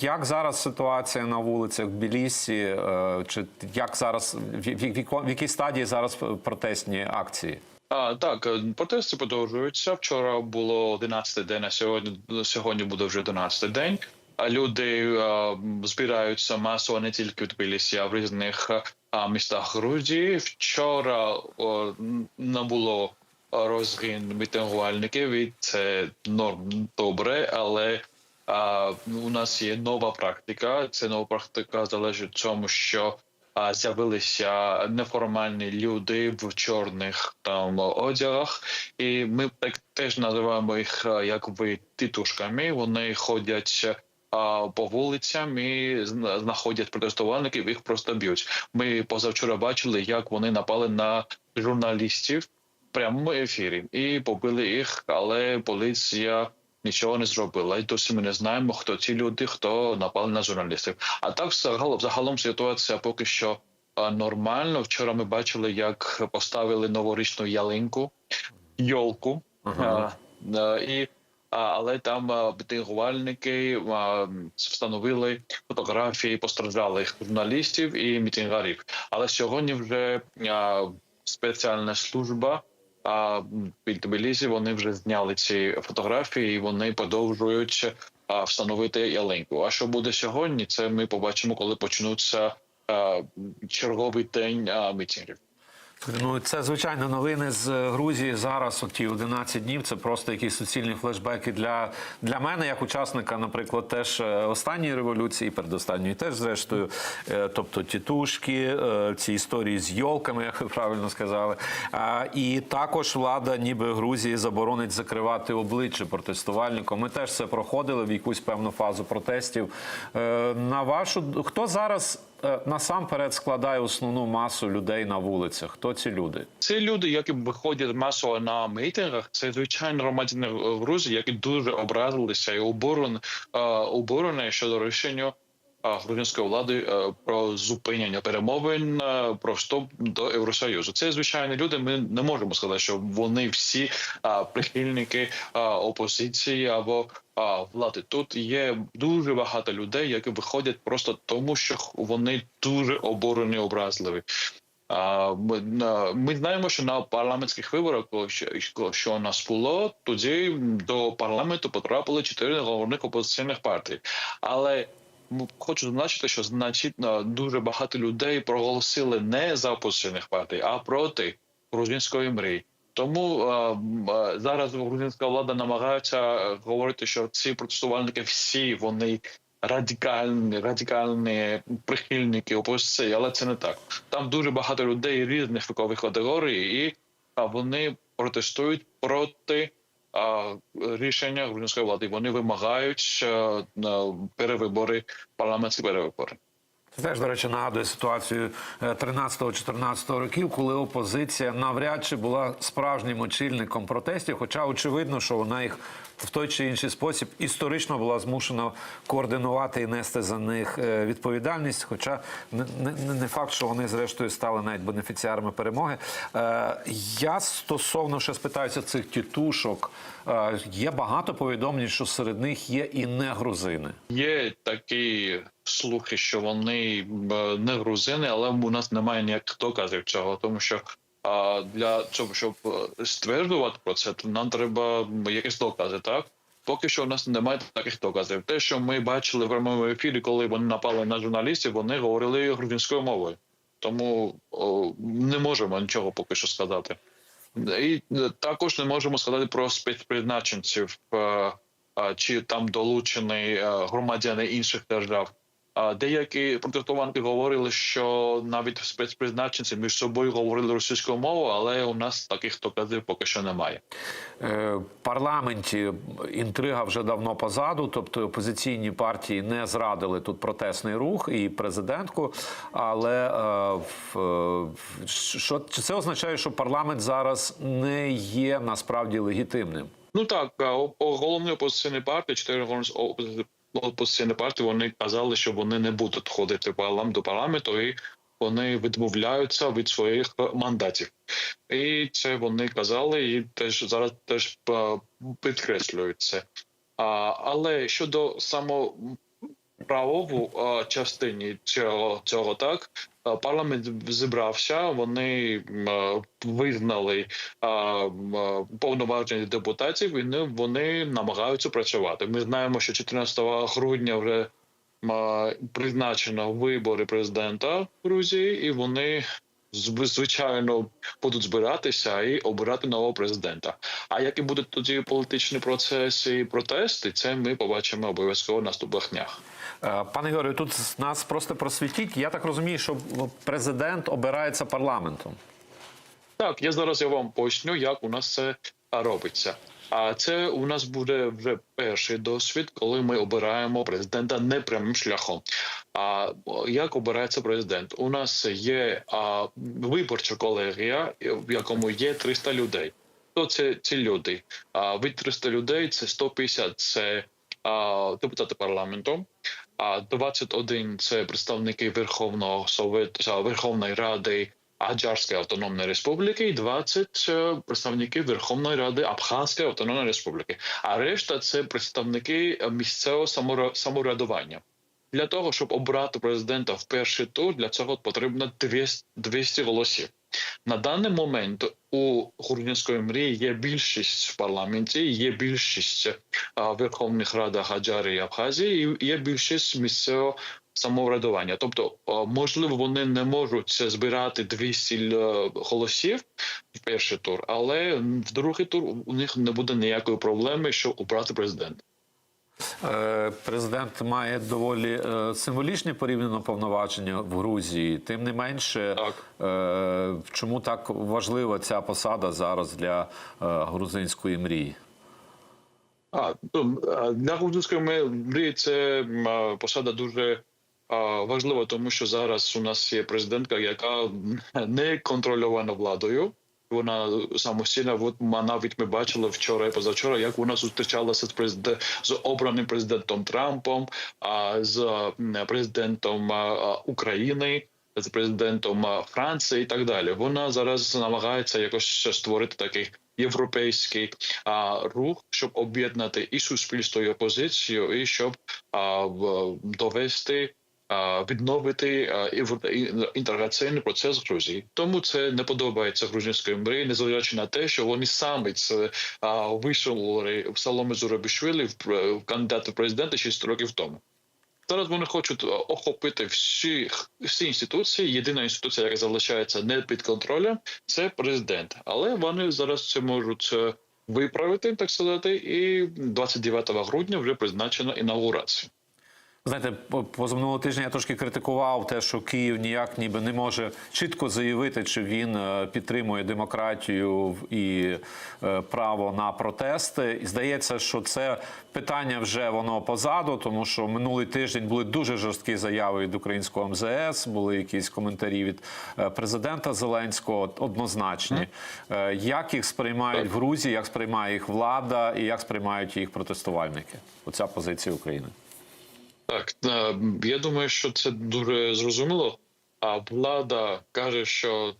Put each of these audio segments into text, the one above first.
Як зараз ситуація на вулицях Білісі? е, Чи як зараз в, в, в, якій стадії зараз протестні акції? А, так, е, протести продовжуються. Вчора було 11 день, а сьогодні, сьогодні буде вже 12 день. А люди е, збираються масово не тільки в Тбілісі, а в різних е, містах Грузії. Вчора о, не було розгін мітингувальників, і це норм добре, але а, у нас є нова практика. Це нова практика залежить в тому, що з'явилися неформальні люди в чорних там одягах, і ми так теж називаємо їх а, як ви тітушками. Вони ходять. По вулицям і знаходять протестувальників, їх просто б'ють. Ми позавчора бачили, як вони напали на журналістів в прямому ефірі і побили їх, але поліція нічого не зробила. І досі ми не знаємо, хто ці люди, хто напали на журналістів. А так загалом, загалом ситуація поки що нормально. Вчора ми бачили, як поставили новорічну ялинку, йолку. Ага. А, а, і але там мітингувальники встановили фотографії постраждалих журналістів і мітингарів. Але сьогодні вже спеціальна служба а під Тбілісі вони вже зняли ці фотографії, і вони продовжують встановити яленьку. А що буде сьогодні? Це ми побачимо, коли почнуться черговий день а, мітингів. Ну це звичайно новини з Грузії зараз. Оті 11 днів. Це просто якісь суцільні флешбеки для, для мене, як учасника, наприклад, теж е, останньої революції, передостанньої теж зрештою. Е, Тобто тітушки, е, ці історії з йолками, як ви правильно сказали. І також влада, ніби Грузії, заборонить закривати обличчя протестувальникам. Ми теж це проходили в якусь певну фазу протестів. Е, На вашу хто зараз е, насамперед складає основну масу людей на вулицях? Хто ці люди? Це люди, які виходять масово на мітингах. Це звичайно громадяни в Грузії, які дуже образилися і обурені, е, обурені щодо рішення е, грузинської влади е, про зупинення перемовин е, про вступ до Євросоюзу. Це звичайні люди. Ми не можемо сказати, що вони всі прихильники опозиції або влади. Тут є дуже багато людей, які виходять просто тому, що вони дуже обурені, образливі. Ми, знаємо, що на парламентських виборах, що, у нас було, тоді до парламенту потрапили чотири головних опозиційних партій. Але хочу зазначити, що значительно дуже багато людей проголосили не за опозиційних партій, а проти грузинської мрії. Тому м, а, зараз грузинська влада намагається е, говорити, що ці протестувальники всі вони радикальні, радикальні прихильники опозиції, але це не так. Там дуже багато людей різних вікових категорій, і вони протестують проти рішення грузинської влади. Вони вимагають на перевибори, парламентські перевибори. Це теж, до речі, нагадує ситуацію е, 13-14 років, коли опозиція навряд чи була справжнім очільником протестів, хоча очевидно, що вона їх в той чи інший спосіб історично була змушена координувати і нести за них е, відповідальність. Хоча не, факт, що вони зрештою стали навіть бенефіціарами перемоги. Е, Я стосовно ще спитаюся цих тітушок. Е, Є багато повідомлень, що серед них є і не грузини. Є такі слухи, що вони не грузини, але у нас немає ніяких доказів цього, тому що а, для цього, щоб е, стверджувати про це, то нам треба якісь докази, так? Поки що у нас немає таких доказів. Те, що ми бачили в прямому ефірі, коли вони напали на журналістів, вони говорили грузинською мовою. Тому о, не можемо нічого поки що сказати. І е, також не можемо сказати про спецпризначенців, е, е, чи там долучені громадяни інших держав. Деякі протестуванти говорили, що навіть спецпризначенці між собою говорили російською мовою, але у нас таких доказів поки що немає. Е, В парламенті інтрига вже давно позаду, тобто опозиційні партії не зрадили тут протестний рух і президентку. Але е, в- е, що чи це означає, що парламент зараз не є насправді легітимним? Ну так, головні опозиційні партії, чотири опозиційні партії, вони казали, що вони не будуть ходити до парламенту, і вони відмовляються від своїх мандатів. І це вони казали, і теж зараз теж е, підкреслюють. А, але щодо само частині цього цього так. Е, Парламент зібрався, вони е, визнали е, повноваження депутатів, і вони намагаються працювати. Ми знаємо, що 14 грудня вже призначено вибори президента Грузії, і вони звичайно будуть збиратися і обирати нового президента. А які будуть тоді політичні процеси і протести, це ми побачимо обов'язково в наступних днях. Е, Пане Ігорю, тут нас просто просвітіть. Я так розумію, що президент обирається парламентом. Так, я зараз я вам поясню, як у нас це робиться. А це у нас буде вже перший досвід, коли ми обираємо президента непрямим шляхом. А як обирається президент? У нас є а, виборча колегія, в якому є 300 людей. Хто це ці люди? А від 300 людей це 150 – це а, депутати парламенту. А 21 – це представники Верховного Совету Верховної Ради Аджарської автономної республіки, і 20 е, представники Верховної Ради Абхазської автономної республіки. А решта це представники місцевого самоврядування. Для того щоб обрати президента в перший тур, для цього потрібно 200 200 голосів. На даний момент у Грузинської мрії є більшість в парламенті, є більшість в Верховних Радах Аджари і Абхазії, і є більшість місцевого самоврядування. Тобто, можливо, вони не можуть збирати 200 е, голосів в перший тур, але в другий тур у них не буде ніякої проблеми, щоб обрати президента. Е, Президент має доволі е, символічні порівняно повноваження в Грузії. Тим не менше, Так. е, чому так важлива ця посада зараз для е, грузинської мрії? А ну, для грузинської мрії це посада дуже а, важлива, тому що зараз у нас є президентка, яка не контрольована владою. Вона самостійна. От навіть ми бачили вчора і позавчора, як вона зустрічалася з президент з обраним президентом Трампом, а з президентом України. З президентом Франції і так далі. Вона зараз намагається якось створити такий європейський а, рух, щоб об'єднати і суспільство, і опозицію, і щоб а, довести. Відновити інтеграційний процес Грузії, тому це не подобається грузинської мрії, незважаючи на те, що вони самі це вийшли в Саломи Зурабішвілі в, пр- в кандидати в президенти 6 років тому. Зараз вони хочуть е, охопити всі, всі інституції. Єдина інституція, яка залишається не під контролем, це президент. Але вони зараз це можуть е, виправити, так сказати, і 29 грудня вже призначено інаугурацію. Знаєте, по- позаминулого тижня я трошки критикував те, що Київ ніяк ніби не може чітко заявити, чи він е, підтримує демократію і е, право на протести. І здається, що це питання вже воно позаду, тому що минулий тиждень були дуже жорсткі заяви від українського МЗС, були якісь коментарі від е, президента Зеленського однозначні. Як їх сприймають в Грузії, як сприймає їх влада і як сприймають їх протестувальники? Оця позиція України. Так, е, я думаю, що це дуже зрозуміло. А влада каже, що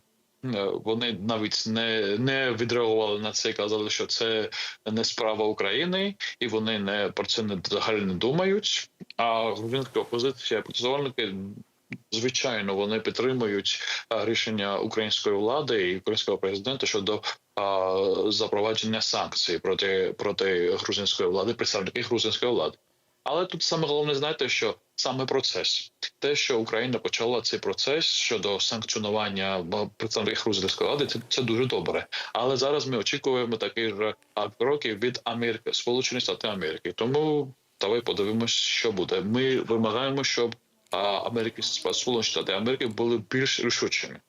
е, вони навіть не, не відреагували на це, і казали, що це не справа України, і вони не про це не взагалі не думають. А грузинська опозиція протестувальники, звичайно, вони підтримують е, рішення української влади і українського президента щодо а, запровадження санкцій проти проти грузинської влади, представників грузинської влади. Але тут саме головне знаєте, що саме процес, те, що Україна почала цей процес щодо санкціонування представників грузинської влади, це, це дуже добре. Але зараз ми очікуємо таких кроків від Америки, Сполучених Штатів Америки. Тому давай подивимось, що буде. Ми вимагаємо, щоб Америки Сполучені Штати Америки були більш рішучими.